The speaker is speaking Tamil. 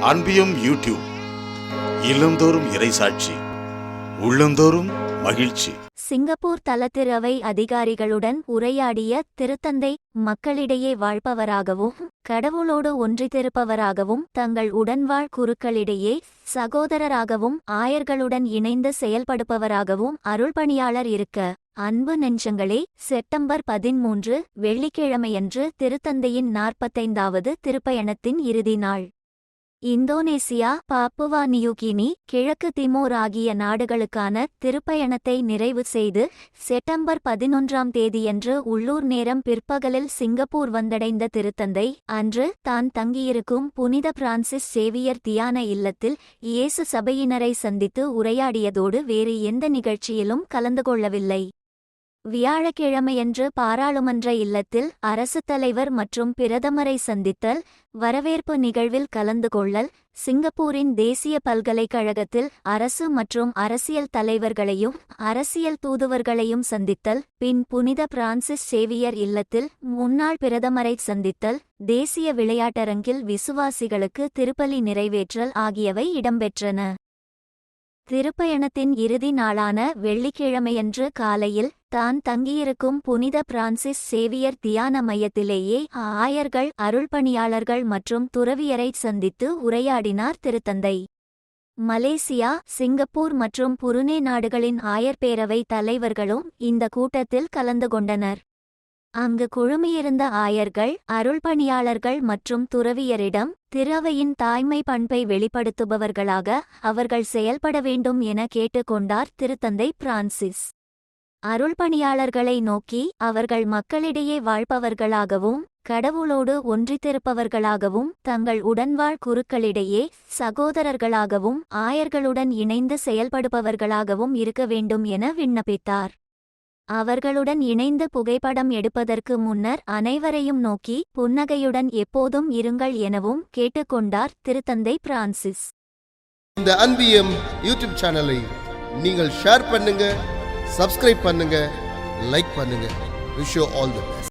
அன்பியும் யூடியூப் இல்லந்தோறும் இறைசாட்சி உள்ளந்தோறும் மகிழ்ச்சி. சிங்கப்பூர் தலத்திறவை அதிகாரிகளுடன் உரையாடிய திருத்தந்தை மக்களிடையே வாழ்பவராகவும் கடவுளோடு ஒன்றித்திருப்பவராகவும் தங்கள் உடன்வாழ் குருக்களிடையே சகோதரராகவும் ஆயர்களுடன் இணைந்து செயல்படுபவராகவும் அருள்பணியாளர் இருக்க அன்பு நெஞ்சங்களே செப்டம்பர் பதிமூன்று வெள்ளிக்கிழமையன்று திருத்தந்தையின் நாற்பத்தைந்தாவது திருப்பயணத்தின் இறுதி நாள். இந்தோனேசியா பாப்புவா நியூகினி கிழக்கு திமோர் ஆகிய நாடுகளுக்கான திருப்பயணத்தை நிறைவு செய்து செப்டம்பர் பதினொன்றாம் தேதியன்று உள்ளூர் நேரம் பிற்பகலில் சிங்கப்பூர் வந்தடைந்த திருத்தந்தை அன்று தான் தங்கியிருக்கும் புனித பிரான்சிஸ் சேவியர் தியான இல்லத்தில் இயேசு சபையினரை சந்தித்து உரையாடியதோடு வேறு எந்த நிகழ்ச்சியிலும் கலந்து கொள்ளவில்லை. வியாழக்கிழமையன்று பாராளுமன்ற இல்லத்தில் அரசுத் தலைவர் மற்றும் பிரதமரை சந்தித்தல் வரவேற்பு நிகழ்வில் கலந்து கொள்ளல் சிங்கப்பூரின் தேசிய பல்கலைக்கழகத்தில் அரசு மற்றும் அரசியல் தலைவர்களையும் அரசியல் தூதுவர்களையும் சந்தித்தல் பின் புனித பிரான்சிஸ் சேவியர் இல்லத்தில் முன்னாள் பிரதமரை சந்தித்தல் தேசிய விளையாட்டரங்கில் விசுவாசிகளுக்கு திருப்பலி நிறைவேற்றல் ஆகியவை இடம்பெற்றன. திருப்பயணத்தின் இறுதி நாளான வெள்ளிக்கிழமையன்று காலையில் தான் தங்கியிருக்கும் புனித பிரான்சிஸ் சேவியர் தியான மையத்திலேயே ஆயர்கள் அருள்பணியாளர்கள் மற்றும் துறவியரை சந்தித்து உரையாடினார் திருத்தந்தை. மலேசியா சிங்கப்பூர் மற்றும் புருனே நாடுகளின் ஆயர்பேரவை தலைவர்களும் இந்த கூட்டத்தில் கலந்து கொண்டனர். அங்கு குழுமியிருந்த ஆயர்கள் அருள்பணியாளர்கள் மற்றும் துறவியரிடம் திரவையின் தாய்மை பண்பை வெளிப்படுத்துபவர்களாக அவர்கள் செயல்பட வேண்டும் என கேட்டுக்கொண்டார் திருத்தந்தை பிரான்சிஸ். அருள்பணியாளர்களை நோக்கி அவர்கள் மக்களிடையே வாழ்பவர்களாகவும் கடவுளோடு ஒன்றித்திருப்பவர்களாகவும் தங்கள் உடன்வாழ் குருக்களிடையே சகோதரர்களாகவும் ஆயர்களுடன் இணைந்து செயல்படுபவர்களாகவும் இருக்க வேண்டும் என விண்ணப்பித்தார். அவர்களுடன் இணைந்து புகைப்படம் எடுப்பதற்கு முன்னர் அனைவரையும் நோக்கி புன்னகையுடன் எப்போதும் இருங்கள் எனவும் கேட்டுக்கொண்டார் திருத்தந்தை பிரான்சிஸ். இந்த அன்பியம் யூடியூப் சேனலை நீங்கள் ஷேர் பண்ணுங்க சப்ஸ்கிரைப் பண்ணுங்க லைக் பண்ணுங்க. Wish all the best